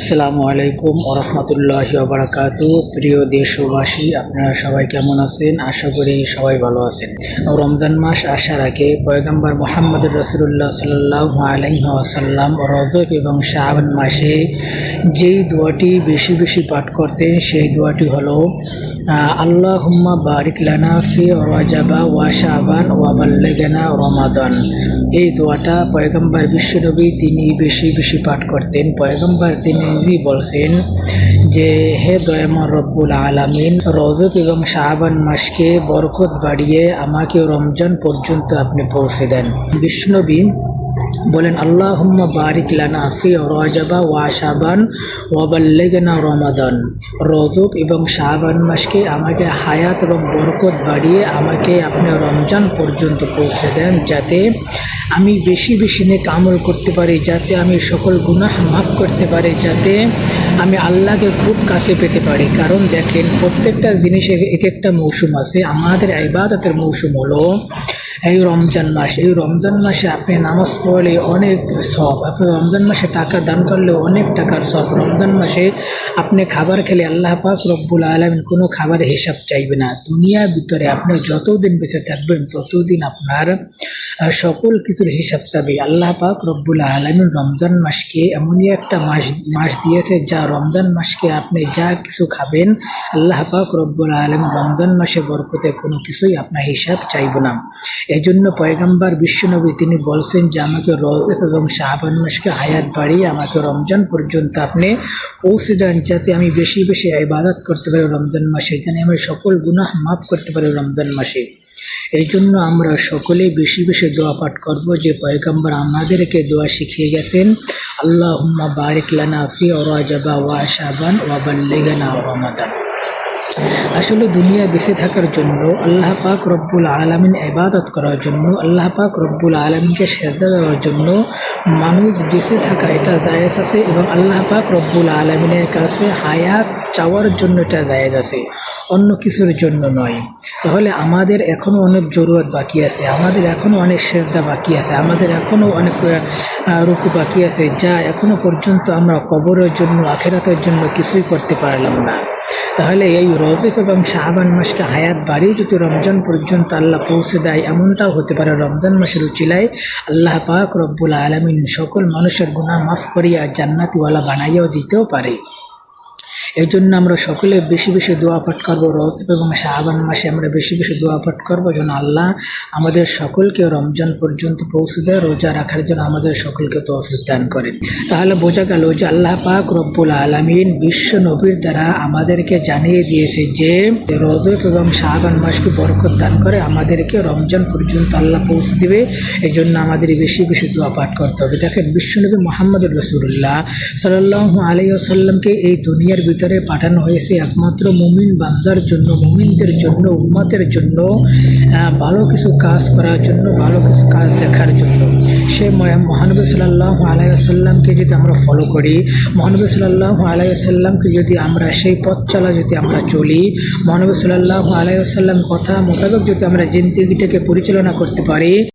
আসসালামু আলাইকুম ওরহমতুল্লাহ বারাকাত। প্রিয় দেশবাসী, আপনারা সবাই কেমন আছেন? আশা করি সবাই ভালো আছেন। রমজান মাস আসার আগে পয়গম্বর মোহাম্মদ রসুল্লাহ সাল্লাহ আলাইসাল্লাম রজব এবং শাহবান মাসে যেই দোয়াটি বেশি বেশি পাঠ করতেন, সেই দোয়াটি হলো আল্লাহ হুম্মা বারিক লানা ফি রাজাবা ওয়া শাহবান ওয়া বাল্লাগানা রমাদান। এই দোয়াটা পয়গম্বর বিশ্বনবী তিনি বেশি বেশি পাঠ করতেন। পয়গম্বর তিনি নিজেই বলছেন যে, হে দয়ামর রব্বুল আলামিন, রজব এবং শাহবান মাসকে বরকত বাড়িয়ে আমাকে রমজান পর্যন্ত আপনি পৌঁছে দেন। বিষ্ণবী বলেন আল্লাহ বারিক লানা ফি রজাবা ওয়া শাবান ওয়াবাল্লেগনা রমাদান। রজব এবং শাহবান মাসকে আমাকে হায়াত এবং বরকত বাড়িয়ে আমাকে আপনি রমজান পর্যন্ত পৌঁছে দেন যাতে আমি বেশি বেশি নেক আমল করতে পারি, যাতে আমি সকল গুনাহ মাফ করতে পারি, যাতে আমি আল্লাহকে খুব কাছে পেতে পারি। কারণ দেখেন, প্রত্যেকটা জিনিসের এক একটা মৌসুম আছে। আমাদের ইবাদতের মৌসুম হলো এই রমজান মাস। এই রমজান মাসে আপনি নামাজ পড়লে অনেক সব আপনি রমজান মাসে টাকা দান করলে অনেক টাকার সব রমজান মাসে আপনি খাবার খেলে আল্লাহ পাক রব্বুল আলমিন কোনো খাবারের হিসাব চাইবে না। দুনিয়ার ভিতরে আপনি যতদিন বেঁচে থাকবেন, ততদিন আপনার সকল কিছুর হিসাব চাবে। আল্লাহ পাক রব্বুল আলমিন রমজান মাসকে এমনই একটা মাস মাস দিয়েছে যা রমজান মাসকে আপনি যা কিছু খাবেন, আল্লাহ পাক রব্বুল আলমিন রমজান মাসে বরকতে কোনো কিছুই আপনার হিসাব চাইব না। এই জন্য পয়গাম্বার বিশ্বনবী তিনি বলছেন যে, আমাকে রজব এবং শাহবান মাসকে হায়াত বাড়িয়ে আমাকে রমজান পর্যন্ত আপনি পৌঁছে দেন, যাতে আমি বেশি বেশি ইবাদত করতে পারি রমজান মাসে, যেন আমি সকল গুনাহ মাফ করতে পারি রমজান মাসে। এই জন্য আমরা সকলে বেশি বেশি দোয়া পাঠ করব যে পয়গম্বর আমাদেরকে দোয়া শিখিয়ে গেছেন। আল্লাহ হুম্মা বারিক লানা ফি ওরাজাবা ওয়া শাবান ওয়া বাল্লিগানা রমাদান আসলে দুনিয়া বেঁচে থাকার জন্য আল্লাহ পাক রব্বুল আলমিন ইবাদত করার জন্য, আল্লাহ পাক রব্বুল আলমিনকে সেজদা দেওয়ার জন্য মানুষ বেঁচে থাকা এটা জায়েজ আছে এবং আল্লাহ পাক রব্বুল আলমিনের কাছে হায়াত চাওয়ার জন্য এটা জায়েজ আছে, অন্য কিছুর জন্য নয়। তাহলে আমাদের এখনও অনেক জরুরত বাকি আছে, আমাদের এখনও অনেক সেজদা বাকি আছে, আমাদের এখনও অনেক রুকু বাকি আছে, যা এখনও পর্যন্ত আমরা কবরের জন্য, আখেরাতের জন্য কিছুই করতে পারলাম না। তাহলে এই রজব এবং শাহবান মাসকে হায়াত বাড়িয়ে যদি রমজান পর্যন্ত আল্লাহ পৌঁছে দেয়, এমনটাও হতে পারে রমজান মাসের উচিলায় আল্লাহ পাক রব্বুল আলমিন সকল মানুষের গুণা মাফ করিয়া জান্নাতিওয়ালা বানাইয়াও দিতেও পারে। এই জন্য আমরা সকলে বেশি বেশি দোয়া পাঠ করব রজব এবং শাহবান মাসে আমরা বেশি বেশি দোয়া পাঠ করব। যেন আল্লাহ আমাদের সকলকে রমজান পর্যন্ত পৌঁছে দেয়, রোজা রাখার জন্য আমাদের সকলকে তৌফিক দান করেন তাহলে বোঝা গেল যে আল্লাহ পাক রব্বুল আলমিন বিশ্ব নবীর দ্বারা আমাদেরকে জানিয়ে দিয়েছে যে রজব এবং শাহবান মাসকে বরকত দান করে আমাদেরকে রমজান পর্যন্ত আল্লাহ পৌঁছে দেবে। এই জন্য আমাদের বেশি বেশি দোয়া পাঠ করতে হবে। দেখেন বিশ্বনবী মোহাম্মদ রসুল্লাহ সাল্লাহ আলাইসাল্লামকে এই দুনিয়ার ভিতরে পাঠানো হয়েছে একমাত্র মুমিন বান্দার জন্য, মুমিনদের জন্য উম্মতের জন্য ভালো কিছু কাজ করার জন্য, ভালো কিছু কাজ দেখার জন্য। সে মহা- মহানবী সাল্লাহ আলাইসাল্লামকে যদি আমরা ফলো করি, মহানবী সাল্লাহ আলাইসাল্লামকে যদি আমরা সেই পথ চলা যদি আমরা চলি, মহানবী সাল্লাহ আলাইসাল্লাম কথা মোতাবেক যদি আমরা জিন্দিগিটাকে পরিচালনা করতে পারি